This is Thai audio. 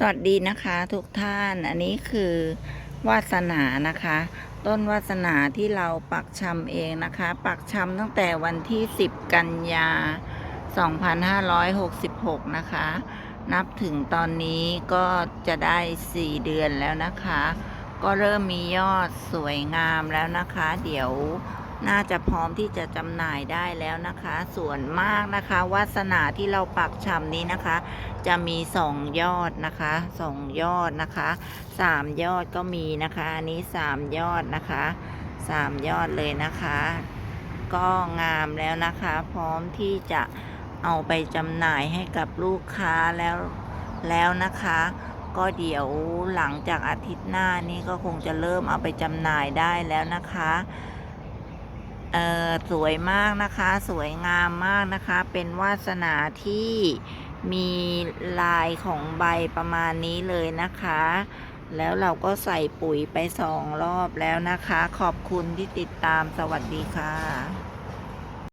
สวัสดีนะคะทุกท่านอันนี้คือวาสนานะคะ ต้นวาสนาที่เราปักชำเองนะคะ ปักชำตั้งแต่วันที่ 10 กันยา 2566 นะคะ นับถึงตอนนี้ก็จะได้ 4 เดือนแล้วนะคะ ก็เริ่มมียอดสวยงามแล้วนะคะ เดี๋ยว น่าจะพร้อมที่จะจำหน่ายได้แล้วนะคะ ส่วนมากนะคะวาสนาที่เราปักชำนี้นะคะ จะมีสองยอดนะคะสองยอดนะคะสามยอดก็มีนะคะอันนี้สามยอดนะคะสามยอดเลยนะคะ ก็งามแล้วนะคะ พร้อมที่จะเอาไปจำหน่ายให้กับลูกค้าแล้วแล้วนะคะก็เดี๋ยวหลังจากอาทิตย์หน้านี้ก็คงจะเริ่มเอาไปจำหน่ายได้แล้วนะคะ เออสวยมากนะคะ สวยงามมากนะคะ เป็นวาสนาที่มีลายของใบประมาณนี้เลยนะคะ แล้วเราก็ใส่ปุ๋ยไปสองรอบแล้วนะคะ ขอบคุณที่ติดตามสวัสดีค่ะ